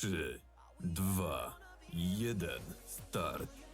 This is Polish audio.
3, 2, 1, start.